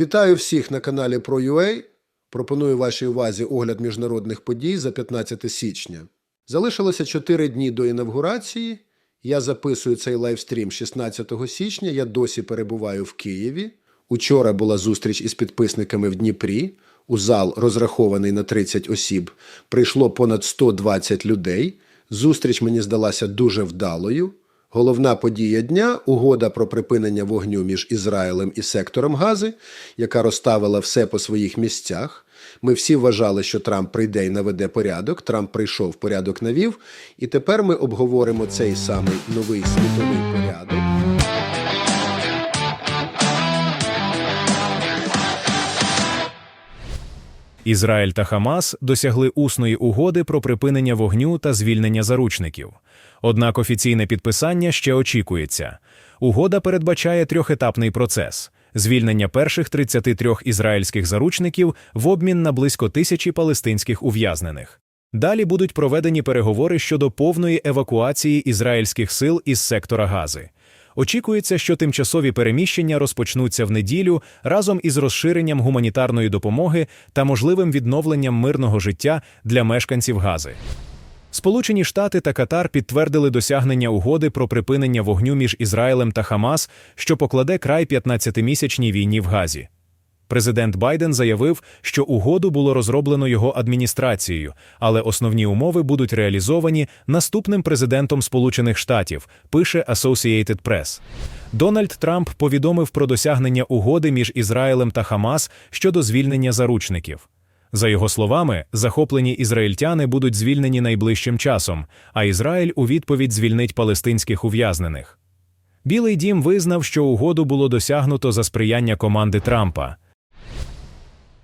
Вітаю всіх на каналі ProUA. Пропоную вашій увазі огляд міжнародних подій за 15 січня. Залишилося 4 дні до інавгурації. Я записую цей лайвстрім 16 січня. Я досі перебуваю в Києві. Учора була зустріч із підписниками в Дніпрі. У зал, розрахований на 30 осіб, прийшло понад 120 людей. Зустріч мені здалася дуже вдалою. Головна подія дня угода про припинення вогню між Ізраїлем і сектором Гази, яка розставила все по своїх місцях. Ми всі вважали, що Трамп прийде і наведе порядок. Трамп прийшов, порядок навів. І тепер ми обговоримо цей самий новий світовий порядок. Ізраїль та Хамас досягли усної угоди про припинення вогню та звільнення заручників. Однак офіційне підписання ще очікується. Угода передбачає трьохетапний процес: звільнення перших 33 ізраїльських заручників в обмін на близько тисячі палестинських ув'язнених. Далі будуть проведені переговори щодо повної евакуації ізраїльських сил із сектора Гази. Очікується, що тимчасові переміщення розпочнуться в неділю разом із розширенням гуманітарної допомоги та можливим відновленням мирного життя для мешканців Гази. Сполучені Штати та Катар підтвердили досягнення угоди про припинення вогню між Ізраїлем та Хамас, що покладе край 15-місячній війні в Газі. Президент Байден заявив, що угоду було розроблено його адміністрацією, але основні умови будуть реалізовані наступним президентом Сполучених Штатів, пише Associated Press. Дональд Трамп повідомив про досягнення угоди між Ізраїлем та Хамас щодо звільнення заручників. За його словами, захоплені ізраїльтяни будуть звільнені найближчим часом, а Ізраїль у відповідь звільнить палестинських ув'язнених. Білий дім визнав, що угоду було досягнуто за сприяння команди Трампа.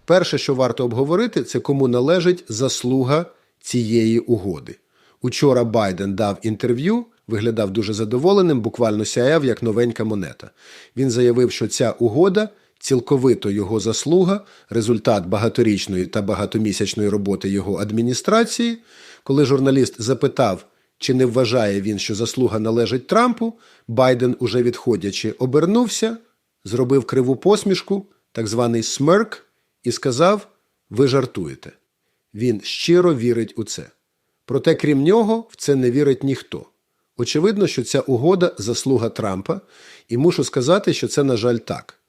Перше, що варто обговорити, це кому належить заслуга цієї угоди. Учора Байден дав інтерв'ю, виглядав дуже задоволеним, буквально сяяв як новенька монета. Він заявив, що ця угода цілковито його заслуга, результат багаторічної та багатомісячної роботи його адміністрації. Коли журналіст запитав, чи не вважає він, що заслуга належить Трампу, Байден, уже відходячи, обернувся, зробив криву посмішку, так званий смерк, і сказав: Ви жартуєте. Він щиро вірить у це. Проте, крім нього, в це не вірить ніхто. Очевидно, що ця угода заслуга Трампа, і мушу сказати, що це, на жаль, так.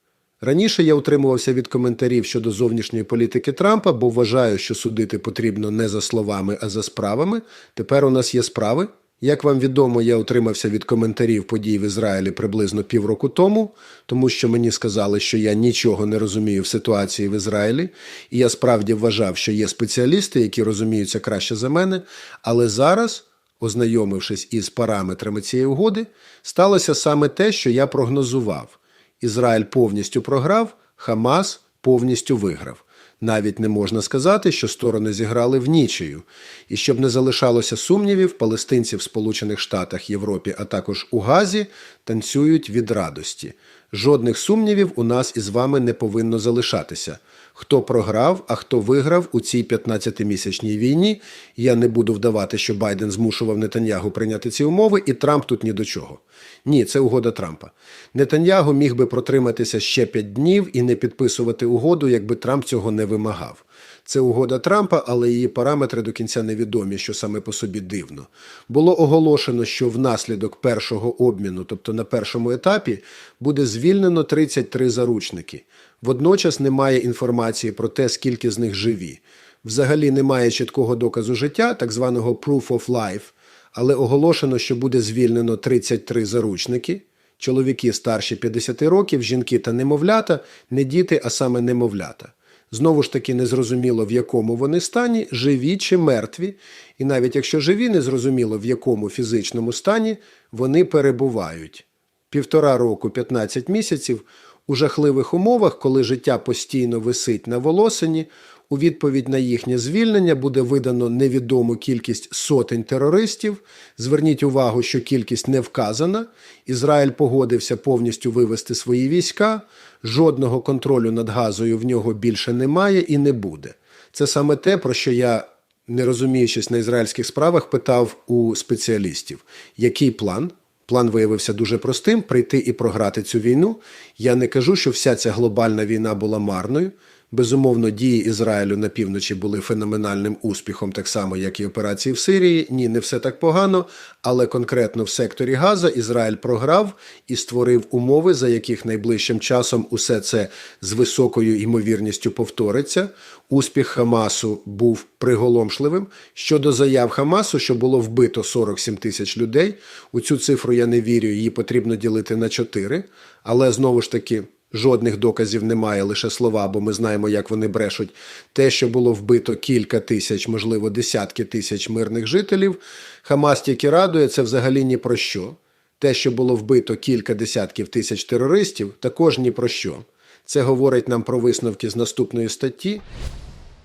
Раніше я утримувався від коментарів щодо зовнішньої політики Трампа, бо вважаю, що судити потрібно не за словами, а за справами. Тепер у нас є справи. Як вам відомо, я утримався від коментарів подій в Ізраїлі приблизно півроку тому, тому що мені сказали, що я нічого не розумію в ситуації в Ізраїлі, і я справді вважав, що є спеціалісти, які розуміються краще за мене. Але зараз, ознайомившись із параметрами цієї угоди, сталося саме те, що я прогнозував. Ізраїль повністю програв, Хамас повністю виграв. Навіть не можна сказати, що сторони зіграли в нічию. І щоб не залишалося сумнівів, палестинці в Сполучених Штатах, Європі, а також у Газі танцюють від радості. Жодних сумнівів у нас із вами не повинно залишатися. Хто програв, а хто виграв у цій 15-місячній війні, я не буду вдавати, що Байден змушував Нетаньягу прийняти ці умови, і Трамп тут ні до чого. Ні, це угода Трампа. Нетаньягу міг би протриматися ще 5 днів і не підписувати угоду, якби Трамп цього не вимагав. Це угода Трампа, але її параметри до кінця невідомі, що саме по собі дивно. Було оголошено, що внаслідок першого обміну, тобто на першому етапі, буде звільнено 33 заручники. Водночас немає інформації про те, скільки з них живі. Взагалі немає чіткого доказу життя, так званого proof of life, але оголошено, що буде звільнено 33 заручники. Чоловіки старші 50 років, жінки та немовлята, не діти, а саме немовлята. Знову ж таки, незрозуміло, в якому вони стані, живі чи мертві. І навіть якщо живі, незрозуміло, в якому фізичному стані вони перебувають. Півтора року, 15 місяців у жахливих умовах, коли життя постійно висить на волосині, у відповідь на їхнє звільнення буде видано невідому кількість сотень терористів. Зверніть увагу, що кількість не вказана. Ізраїль погодився повністю вивести свої війська. Жодного контролю над газою в нього більше немає і не буде. Це саме те, про що я, не розуміючись на ізраїльських справах, питав у спеціалістів, який план. План виявився дуже простим прийти і програти цю війну. Я не кажу, що вся ця глобальна війна була марною. Безумовно, дії Ізраїлю на півночі були феноменальним успіхом, так само, як і операції в Сирії. Ні, не все так погано, але конкретно в секторі Газа Ізраїль програв і створив умови, за яких найближчим часом усе це з високою ймовірністю повториться. Успіх Хамасу був приголомшливим. Щодо заяв Хамасу, що було вбито 47 тисяч людей. У цю цифру я не вірю, її потрібно ділити на 4. Але знову ж таки. Жодних доказів немає, лише слова, бо ми знаємо, як вони брешуть. Те, що було вбито кілька тисяч, можливо, десятки тисяч мирних жителів, Хамас тільки радує, це взагалі ні про що. Те, що було вбито кілька десятків тисяч терористів, також ні про що. Це говорить нам про висновки з наступної статті.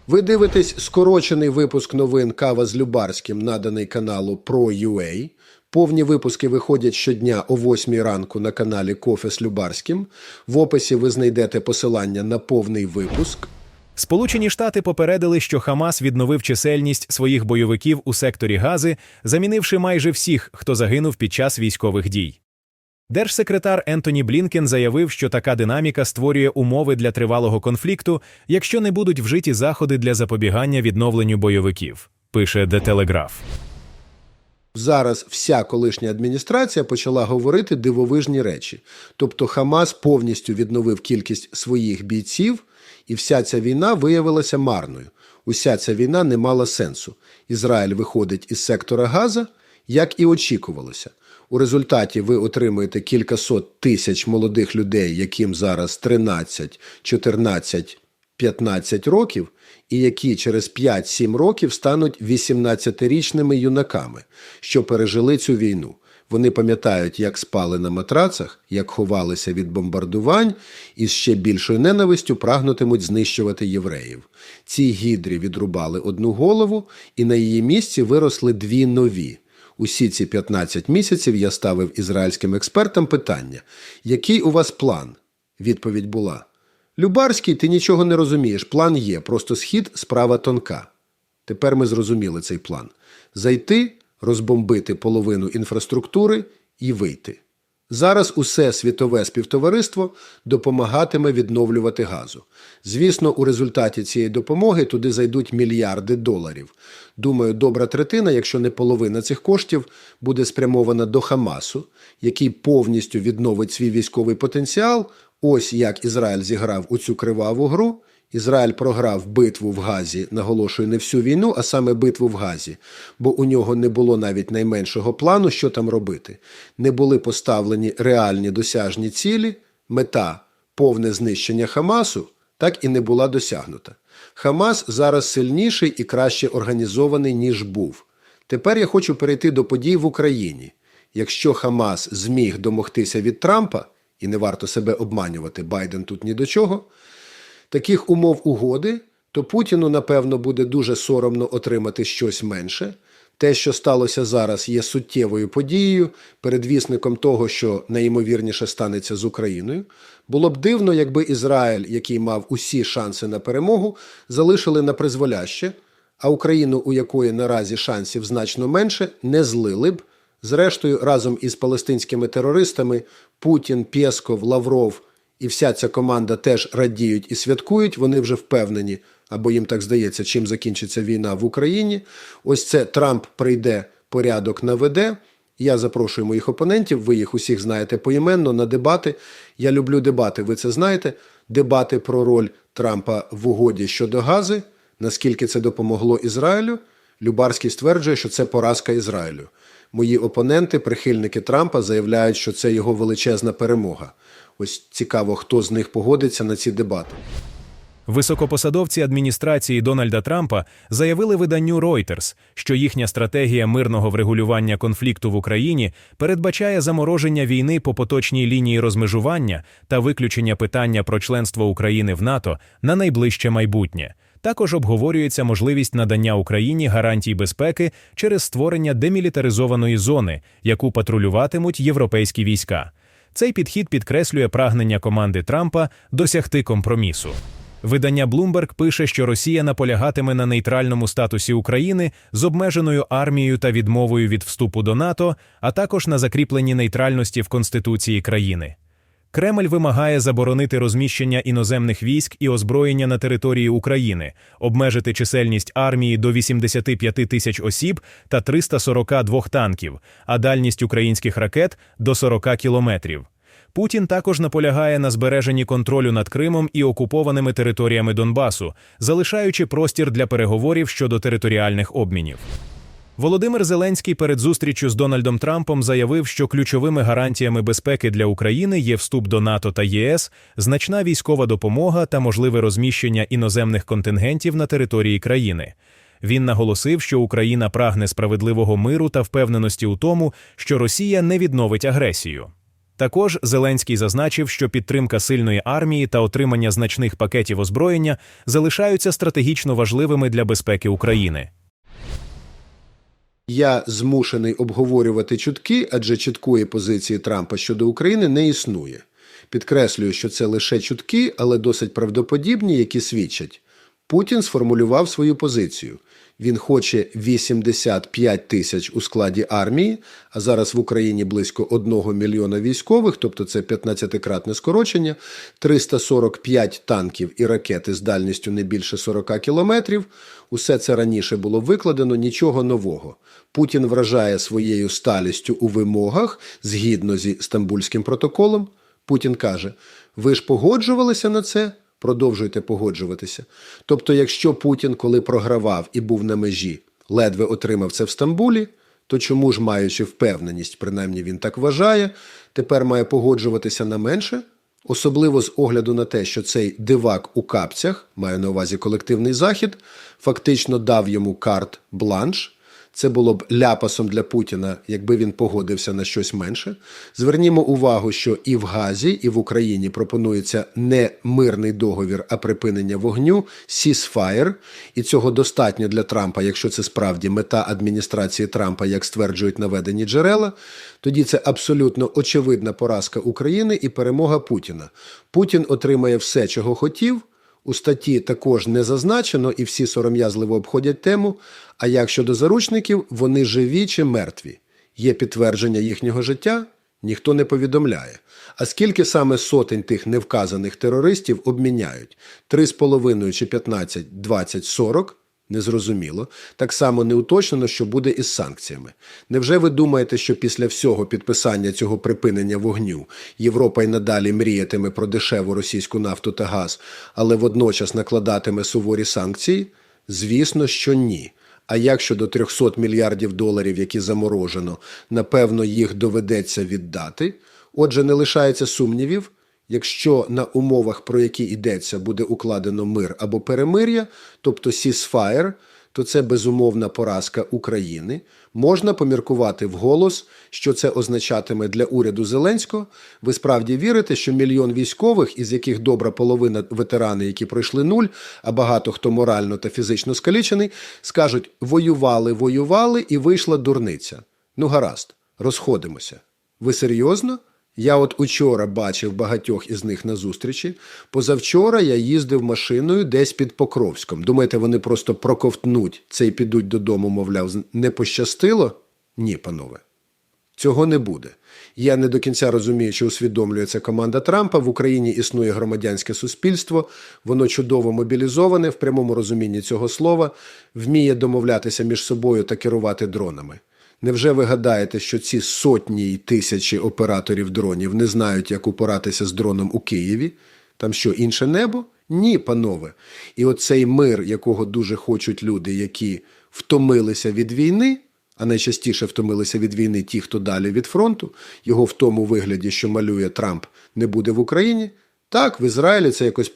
Ви дивитесь скорочений випуск новин Кава з Любарським, наданий каналу Pro.ua. Повні випуски виходять щодня о 8 ранку на каналі Кофе з Любарським. В описі ви знайдете посилання на повний випуск. Сполучені Штати попередили, що Хамас відновив чисельність своїх бойовиків у секторі Гази, замінивши майже всіх, хто загинув під час військових дій. Держсекретар Ентоні Блінкен заявив, що така динаміка створює умови для тривалого конфлікту, якщо не будуть вжиті заходи для запобігання відновленню бойовиків. Пише The Telegraph. Зараз вся колишня адміністрація почала говорити дивовижні речі. Тобто Хамас повністю відновив кількість своїх бійців, і вся ця війна виявилася марною. Уся ця війна не мала сенсу. Ізраїль виходить із сектора Газа, як і очікувалося. У результаті ви отримуєте кількасот тисяч молодих людей, яким зараз 13, 14, 15 років, і які через 5-7 років стануть 18-річними юнаками, що пережили цю війну. Вони пам'ятають, як спали на матрацах, як ховалися від бомбардувань, і з ще більшою ненавистю прагнутимуть знищувати євреїв. Цій гідрі відрубали одну голову, і на її місці виросли дві нові. Усі ці 15 місяців я ставив ізраїльським експертам питання: який у вас план? Відповідь була: Любарський, ти нічого не розумієш. План є, просто схід справа тонка. Тепер ми зрозуміли цей план: зайти, розбомбити половину інфраструктури і вийти. Зараз усе світове співтовариство допомагатиме відновлювати газу. Звісно, у результаті цієї допомоги туди зайдуть мільярди доларів. Думаю, добра третина, якщо не половина цих коштів, буде спрямована до Хамасу, який повністю відновить свій військовий потенціал. Ось як Ізраїль зіграв у цю криваву гру. Ізраїль програв битву в Газі, наголошую, не всю війну, а саме битву в Газі, бо у нього не було навіть найменшого плану, що там робити. Не були поставлені реальні досяжні цілі, мета повне знищення Хамасу так і не була досягнута. Хамас зараз сильніший і краще організований, ніж був. Тепер я хочу перейти до подій в Україні. Якщо Хамас зміг домогтися від Трампа, і не варто себе обманювати, Байден тут ні до чого таких умов угоди, то Путіну, напевно, буде дуже соромно отримати щось менше. Те, що сталося зараз, є суттєвою подією, передвісником того, що найімовірніше станеться з Україною. Було б дивно, якби Ізраїль, який мав усі шанси на перемогу, залишили на призволяще, а Україну, у якої наразі шансів значно менше, не злили б. Зрештою, разом із палестинськими терористами Путін, Пєсков, Лавров і вся ця команда теж радіють і святкують. Вони вже впевнені, або їм так здається, чим закінчиться війна в Україні. Ось це Трамп прийде, порядок наведе. Я запрошую моїх опонентів, ви їх усіх знаєте поіменно на дебати. Я люблю дебати, ви це знаєте. Дебати про роль Трампа в угоді щодо гази, наскільки це допомогло Ізраїлю. Любарський стверджує, що це поразка Ізраїлю. Мої опоненти, прихильники Трампа, заявляють, що це його величезна перемога. Ось цікаво, хто з них погодиться на ці дебати. Високопосадовці адміністрації Дональда Трампа заявили виданню Reuters, що їхня стратегія мирного врегулювання конфлікту в Україні передбачає замороження війни по поточній лінії розмежування та виключення питання про членство України в НАТО на найближче майбутнє. Також обговорюється можливість надання Україні гарантій безпеки через створення демілітаризованої зони, яку патрулюватимуть європейські війська. Цей підхід підкреслює прагнення команди Трампа досягти компромісу. Видання Bloomberg пише, що Росія наполягатиме на нейтральному статусі України з обмеженою армією та відмовою від вступу до НАТО, а також на закріпленні нейтральності в Конституції країни. Кремль вимагає заборонити розміщення іноземних військ і озброєння на території України, обмежити чисельність армії до 85 тисяч осіб та 342 танків, а дальність українських ракет до 40 кілометрів. Путін також наполягає на збереженні контролю над Кримом і окупованими територіями Донбасу, залишаючи простір для переговорів щодо територіальних обмінів. Володимир Зеленський перед зустрічю з Дональдом Трампом заявив, що ключовими гарантіями безпеки для України є вступ до НАТО та ЄС, значна військова допомога та можливе розміщення іноземних контингентів на території країни. Він наголосив, що Україна прагне справедливого миру та впевненості у тому, що Росія не відновить агресію. Також Зеленський зазначив, що підтримка сильної армії та отримання значних пакетів озброєння залишаються стратегічно важливими для безпеки України. Я змушений обговорювати чутки, адже чіткої позиції Трампа щодо України не існує. Підкреслюю, що це лише чутки, але досить правдоподібні, які свідчать. Путін сформулював свою позицію. Він хоче 85 тисяч у складі армії, а зараз в Україні близько 1 мільйона військових, тобто це 15-кратне скорочення, 345 танків і ракети з дальністю не більше 40 кілометрів. Усе це раніше було викладено, нічого нового. Путін вражає своєю сталістю у вимогах згідно зі Стамбульським протоколом. Путін каже: ви ж погоджувалися на це? Продовжуйте погоджуватися. Тобто, якщо Путін, коли програвав і був на межі, ледве отримав це в Стамбулі, то чому ж, маючи впевненість, принаймні він так вважає, тепер має погоджуватися на менше? Особливо з огляду на те, що цей дивак у капцях, маю на увазі колективний захід, фактично дав йому карт бланш. Це було б ляпасом для Путіна, якби він погодився на щось менше. Звернімо увагу, що і в Газі, і в Україні пропонується не мирний договір, а припинення вогню, ceasefire. І цього достатньо для Трампа, якщо це справді мета адміністрації Трампа, як стверджують наведені джерела. Тоді це абсолютно очевидна поразка України і перемога Путіна. Путін отримає все, чого хотів. У статті також не зазначено, і всі сором'язливо обходять тему. А як щодо заручників, вони живі чи мертві? Є підтвердження їхнього життя? Ніхто не повідомляє. А скільки саме сотень тих невказаних терористів обміняють? 3,5 чи 15, 20, 40? Незрозуміло. Так само не уточнено, що буде із санкціями. Невже ви думаєте, що після всього підписання цього припинення вогню Європа й надалі мріятиме про дешеву російську нафту та газ, але водночас накладатиме суворі санкції? Звісно, що ні. А як щодо 300 мільярдів доларів, які заморожено, напевно, їх доведеться віддати. Отже, не лишається сумнівів. Якщо на умовах, про які йдеться, буде укладено мир або перемир'я, тобто ceasefire, то це безумовна поразка України. Можна поміркувати вголос, що це означатиме для уряду Зеленського. Ви справді вірите, що мільйон військових, із яких добра половина ветерани, які пройшли нуль, а багато хто морально та фізично скалічений, скажуть воювали, воювали і вийшла дурниця. Ну гаразд, розходимося. Ви серйозно? Я от учора бачив багатьох із них на зустрічі. Позавчора я їздив машиною десь під Покровськом. Думаєте, вони просто проковтнуть це і підуть додому, мовляв, не пощастило? Ні, панове. Цього не буде. Я не до кінця розумію, чи усвідомлює це команда Трампа. В Україні існує громадянське суспільство, воно чудово мобілізоване в прямому розумінні цього слова, вміє домовлятися між собою та керувати дронами. Невже ви гадаєте, що ці сотні й тисячі операторів дронів не знають, як упоратися з дроном у Києві? Там що, інше небо? Ні, панове. І оцей мир, якого дуже хочуть люди, які втомилися від війни, а найчастіше втомилися від війни ті, хто далі від фронту, його в тому вигляді, що малює Трамп, не буде в Україні. Так, в Ізраїлі це якось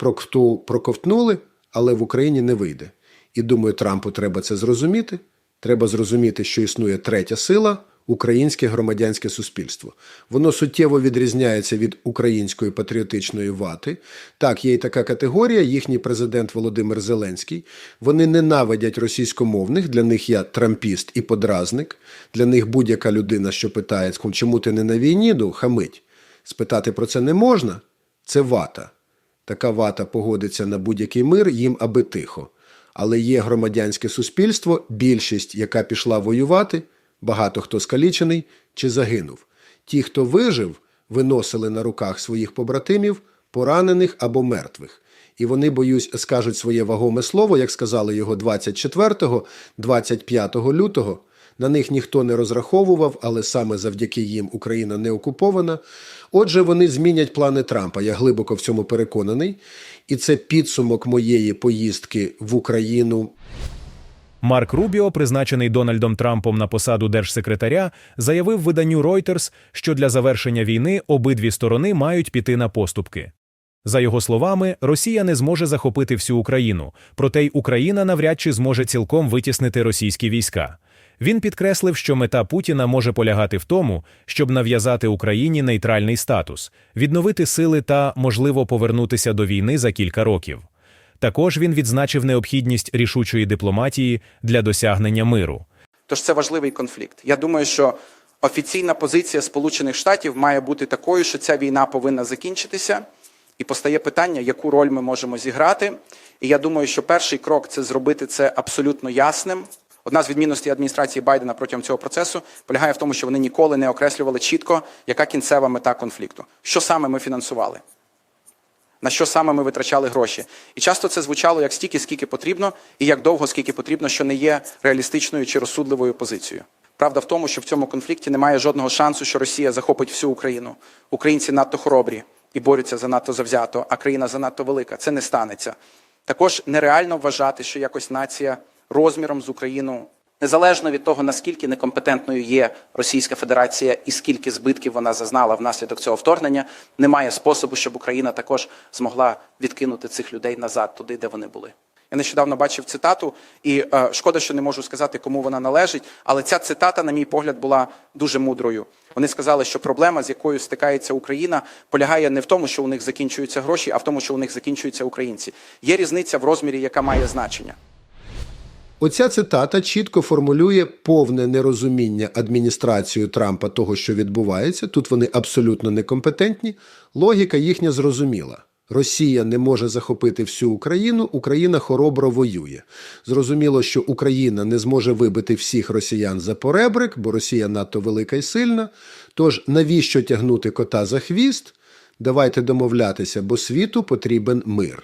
проковтнули, але в Україні не вийде. І думаю, Трампу треба це зрозуміти. Треба зрозуміти, що існує третя сила українське громадянське суспільство. Воно суттєво відрізняється від української патріотичної вати. Так, є й така категорія, їхній президент Володимир Зеленський. Вони ненавидять російськомовних, для них я трампіст і подразник. Для них будь-яка людина, що питає, чому ти не на війні, ну, хамить. Спитати про це не можна. Це вата. Така вата погодиться на будь-який мир, їм аби тихо. Але є громадянське суспільство, більшість, яка пішла воювати, багато хто скалічений чи загинув. Ті, хто вижив, виносили на руках своїх побратимів, поранених або мертвих. І вони, боюсь, скажуть своє вагоме слово, як сказали його 24-25 лютого. На них ніхто не розраховував, але саме завдяки їм Україна не окупована. Отже, вони змінять плани Трампа. Я глибоко в цьому переконаний. І це підсумок моєї поїздки в Україну Марк Рубіо, призначений Дональдом Трампом на посаду держсекретаря, заявив виданню Reuters, що для завершення війни обидві сторони мають піти на поступки. За його словами, Росія не зможе захопити всю Україну, проте й Україна навряд чи зможе цілком витіснити російські війська. Він підкреслив, що мета Путіна може полягати в тому, щоб нав'язати Україні нейтральний статус, відновити сили та, можливо, повернутися до війни за кілька років. Також він відзначив необхідність рішучої дипломатії для досягнення миру. Тож це важливий конфлікт. Я думаю, що офіційна позиція Сполучених Штатів має бути такою, що ця війна повинна закінчитися, і постає питання, яку роль ми можемо зіграти. І я думаю, що перший крок це зробити це абсолютно ясним. Одна з відмінностей адміністрації Байдена протягом цього процесу полягає в тому, що вони ніколи не окреслювали чітко, яка кінцева мета конфлікту, що саме ми фінансували на що саме ми витрачали гроші. І часто це звучало як стільки, скільки потрібно, і як довго, скільки потрібно, що не є реалістичною чи розсудливою позицією. Правда в тому, що в цьому конфлікті немає жодного шансу, що Росія захопить всю Україну. Українці надто хоробрі і борються занадто завзято, а країна занадто велика. Це не станеться. Також нереально вважати, що якось нація розміром з Україну Незалежно від того, наскільки некомпетентною є Російська Федерація і скільки збитків вона зазнала внаслідок цього вторгнення, немає способу, щоб Україна також змогла відкинути цих людей назад, туди, де вони були. Я нещодавно бачив цитату, і е, шкода, що не можу сказати, кому вона належить, але ця цитата, на мій погляд, була дуже мудрою. Вони сказали, що проблема, з якою стикається Україна, полягає не в тому, що у них закінчуються гроші, а в тому, що у них закінчуються українці. Є різниця в розмірі, яка має значення. Оця цитата чітко формулює повне нерозуміння адміністрацією Трампа того, що відбувається. Тут вони абсолютно некомпетентні. Логіка їхня зрозуміла. Росія не може захопити всю Україну, Україна хоробро воює. Зрозуміло, що Україна не зможе вибити всіх росіян за поребрик, бо Росія надто велика і сильна. Тож навіщо тягнути кота за хвіст? Давайте домовлятися, бо світу потрібен мир.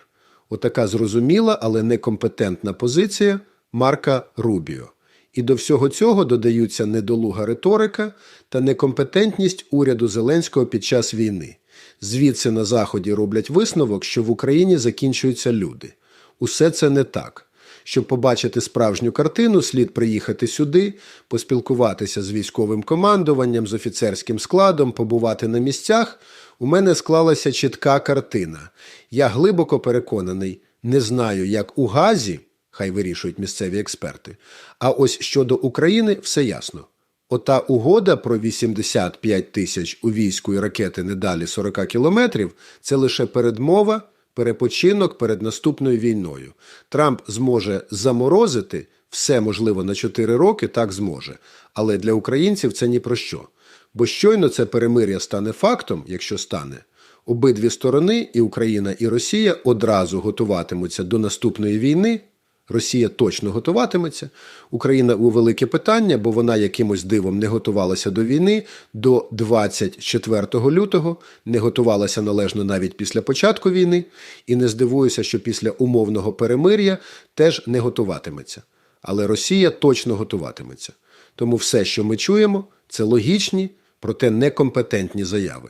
Отака зрозуміла, але некомпетентна позиція Марка Рубіо. І до всього цього додаються недолуга риторика та некомпетентність уряду Зеленського під час війни. Звідси на Заході роблять висновок, що в Україні закінчуються люди. Усе це не так. Щоб побачити справжню картину, слід приїхати сюди, поспілкуватися з військовим командуванням, з офіцерським складом, побувати на місцях. У мене склалася чітка картина. Я глибоко переконаний, не знаю, як у Газі, хай вирішують місцеві експерти. А ось щодо України все ясно. Ота угода про 85 тисяч у війську і ракети не далі 40 кілометрів це лише передмова, перепочинок перед наступною війною. Трамп зможе заморозити все можливо на 4 роки, так зможе. Але для українців це ні про що. Бо щойно це перемир'я стане фактом, якщо стане, обидві сторони, і Україна, і Росія, одразу готуватимуться до наступної війни. Росія точно готуватиметься. Україна у велике питання, бо вона якимось дивом не готувалася до війни до 24 лютого, не готувалася належно навіть після початку війни, і не здивуюся, що після умовного перемир'я теж не готуватиметься. Але Росія точно готуватиметься. Тому все, що ми чуємо, це логічні, проте некомпетентні заяви.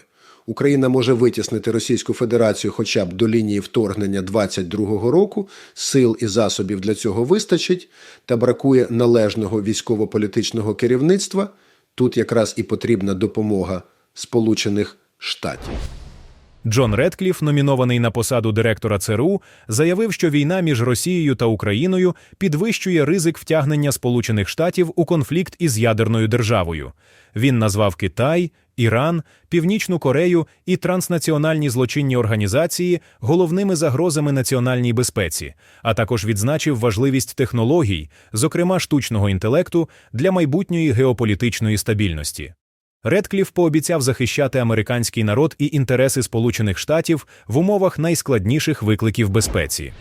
Україна може витіснити Російську Федерацію хоча б до лінії вторгнення 22-го року, сил і засобів для цього вистачить, та бракує належного військово-політичного керівництва. Тут якраз і потрібна допомога Сполучених Штатів. Джон Редкліф, номінований на посаду директора ЦРУ, заявив, що війна між Росією та Україною підвищує ризик втягнення Сполучених Штатів у конфлікт із ядерною державою. Він назвав Китай, Іран, Північну Корею і транснаціональні злочинні організації головними загрозами національній безпеці, а також відзначив важливість технологій, зокрема штучного інтелекту, для майбутньої геополітичної стабільності. Редкліф пообіцяв захищати американський народ і інтереси Сполучених Штатів в умовах найскладніших викликів безпеці.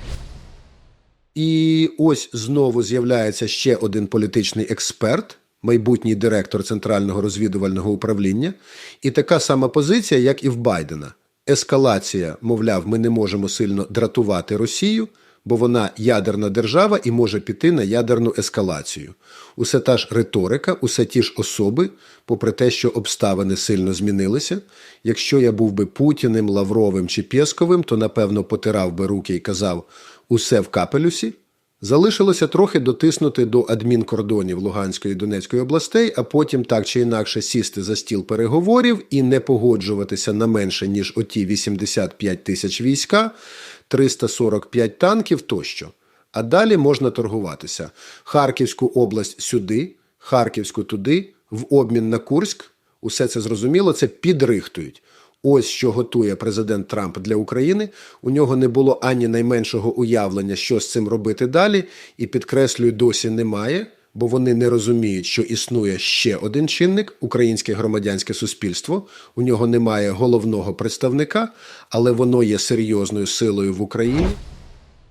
І ось знову з'являється ще один політичний експерт, майбутній директор Центрального розвідувального управління, і така сама позиція, як і в Байдена. Ескалація, мовляв, ми не можемо сильно дратувати Росію, бо вона ядерна держава і може піти на ядерну ескалацію. Усе та ж риторика, усе ті ж особи, попри те, що обставини сильно змінилися. Якщо я був би Путіним, Лавровим чи Пєсковим, то напевно потирав би руки і казав усе в капелюсі. Залишилося трохи дотиснути до адмінкордонів Луганської і Донецької областей, а потім так чи інакше сісти за стіл переговорів і не погоджуватися на менше, ніж оті 85 тисяч війська, 345 танків тощо. А далі можна торгуватися. Харківську область сюди, Харківську туди, в обмін на Курськ. Усе це зрозуміло, це підрихтують. Ось що готує президент Трамп для України. У нього не було ані найменшого уявлення, що з цим робити далі, і підкреслюю, досі немає, бо вони не розуміють, що існує ще один чинник українське громадянське суспільство. У нього немає головного представника, але воно є серйозною силою в Україні.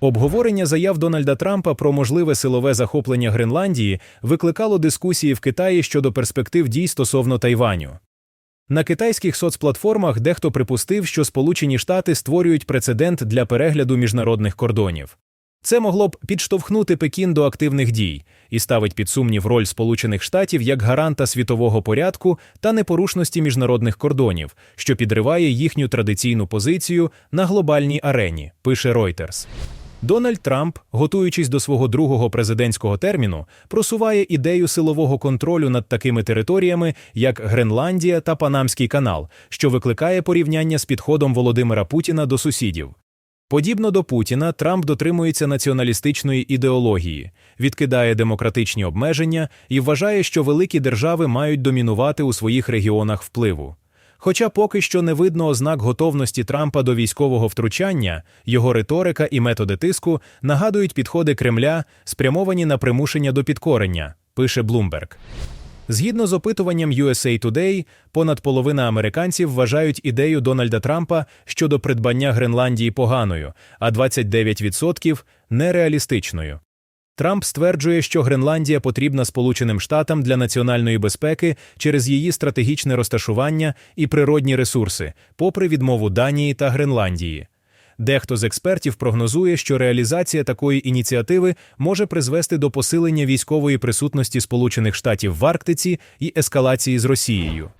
Обговорення заяв Дональда Трампа про можливе силове захоплення Гренландії викликало дискусії в Китаї щодо перспектив дій стосовно Тайваню. На китайських соцплатформах дехто припустив, що Сполучені Штати створюють прецедент для перегляду міжнародних кордонів. Це могло б підштовхнути Пекін до активних дій і ставить під сумнів роль Сполучених Штатів як гаранта світового порядку та непорушності міжнародних кордонів, що підриває їхню традиційну позицію на глобальній арені, пише Reuters. Дональд Трамп, готуючись до свого другого президентського терміну, просуває ідею силового контролю над такими територіями, як Гренландія та Панамський канал, що викликає порівняння з підходом Володимира Путіна до сусідів. Подібно до Путіна, Трамп дотримується націоналістичної ідеології, відкидає демократичні обмеження і вважає, що великі держави мають домінувати у своїх регіонах впливу. Хоча поки що не видно ознак готовності Трампа до військового втручання, його риторика і методи тиску нагадують підходи Кремля, спрямовані на примушення до підкорення, пише Bloomberg. Згідно з опитуванням USA Today, понад половина американців вважають ідею Дональда Трампа щодо придбання Гренландії поганою, а 29% – нереалістичною. Трамп стверджує, що Гренландія потрібна Сполученим Штатам для національної безпеки через її стратегічне розташування і природні ресурси, попри відмову Данії та Гренландії. Дехто з експертів прогнозує, що реалізація такої ініціативи може призвести до посилення військової присутності Сполучених Штатів в Арктиці і ескалації з Росією.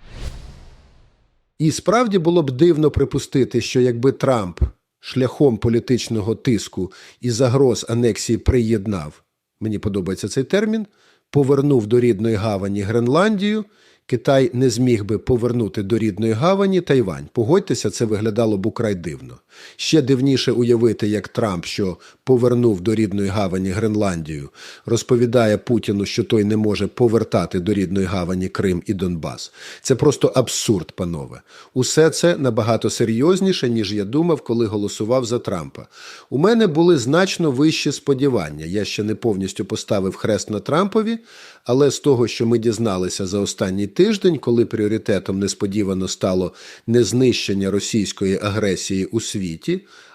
І справді було б дивно припустити, що якби Трамп шляхом політичного тиску і загроз анексії приєднав, мені подобається цей термін, повернув до рідної гавані Гренландію, Китай не зміг би повернути до рідної гавані Тайвань. Погодьтеся, це виглядало б украй дивно. Ще дивніше уявити, як Трамп, що повернув до рідної гавані Гренландію, розповідає Путіну, що той не може повертати до рідної гавані Крим і Донбас. Це просто абсурд, панове. Усе це набагато серйозніше, ніж я думав, коли голосував за Трампа. У мене були значно вищі сподівання. Я ще не повністю поставив хрест на Трампові, але з того, що ми дізналися за останній тиждень, коли пріоритетом несподівано стало не знищення російської агресії у світі,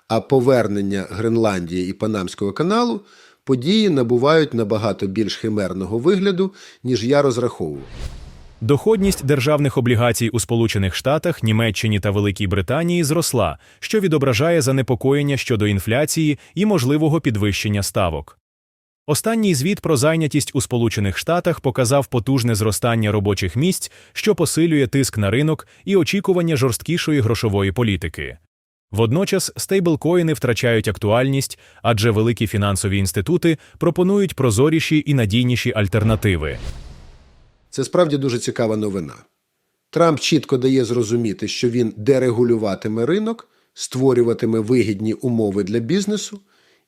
а повернення Гренландії і Панамського каналу, події набувають набагато більш химерного вигляду, ніж я розраховував. Доходність державних облігацій у Сполучених Штатах, Німеччині та Великій Британії зросла, що відображає занепокоєння щодо інфляції і можливого підвищення ставок. Останній звіт про зайнятість у Сполучених Штатах показав потужне зростання робочих місць, що посилює тиск на ринок і очікування жорсткішої грошової політики. Водночас стейблкоїни втрачають актуальність, адже великі фінансові інститути пропонують прозоріші і надійніші альтернативи. Це справді дуже цікава новина. Трамп чітко дає зрозуміти, що він дерегулюватиме ринок, створюватиме вигідні умови для бізнесу,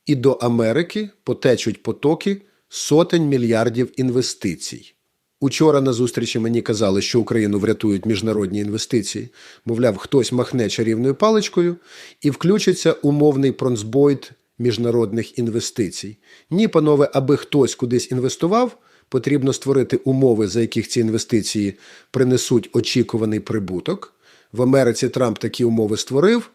і до Америки потечуть потоки сотень мільярдів інвестицій. Учора на зустрічі мені казали, що Україну врятують міжнародні інвестиції. Мовляв, хтось махне чарівною паличкою і включиться умовний пронцбойт міжнародних інвестицій. Ні, панове, аби хтось кудись інвестував, Потрібно створити умови, за яких ці інвестиції принесуть очікуваний прибуток. В Америці Трамп такі умови створив,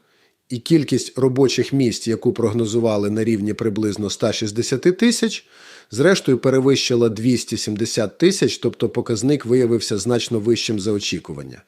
і кількість робочих місць, яку прогнозували на рівні приблизно 160 тисяч, зрештою перевищила 270 тисяч, тобто показник виявився значно вищим за очікування.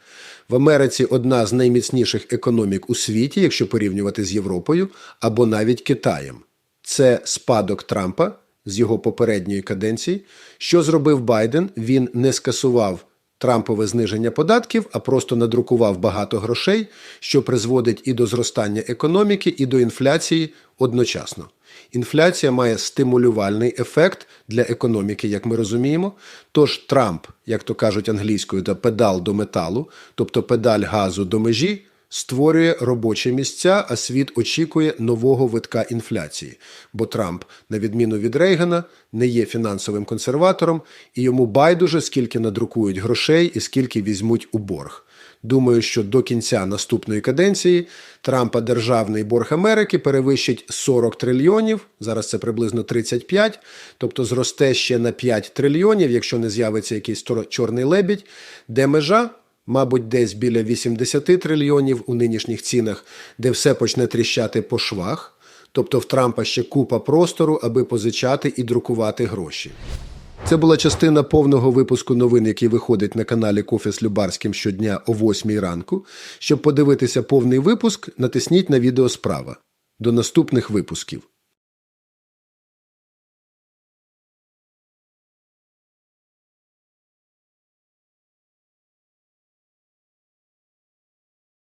В Америці одна з найміцніших економік у світі, якщо порівнювати з Європою, або навіть Китаєм. Це спадок Трампа з його попередньої каденції. Що зробив Байден? Він не скасував Трампове зниження податків, а просто надрукував багато грошей, що призводить і до зростання економіки, і до інфляції одночасно. Інфляція має стимулювальний ефект для економіки, як ми розуміємо. Тож Трамп, як то кажуть англійською, та педал до металу, тобто педаль газу до межі, створює робочі місця, а світ очікує нового витка інфляції. Бо Трамп, на відміну від Рейгана, не є фінансовим консерватором, і йому байдуже, скільки надрукують грошей і скільки візьмуть у борг. Думаю, що до кінця наступної каденції Трампа державний борг Америки перевищить 40 трильйонів. Зараз це приблизно 35, тобто зросте ще на 5 трильйонів, якщо не з'явиться якийсь чорний лебідь, де межа. Мабуть, десь біля 80 трильйонів у нинішніх цінах, де все почне тріщати по швах. Тобто в Трампа ще купа простору, аби позичати і друкувати гроші. Це була частина повного випуску новин, який виходить на каналі Кофе з Любарським щодня о 8 ранку. Щоб подивитися повний випуск, натисніть на відео справа. До наступних випусків.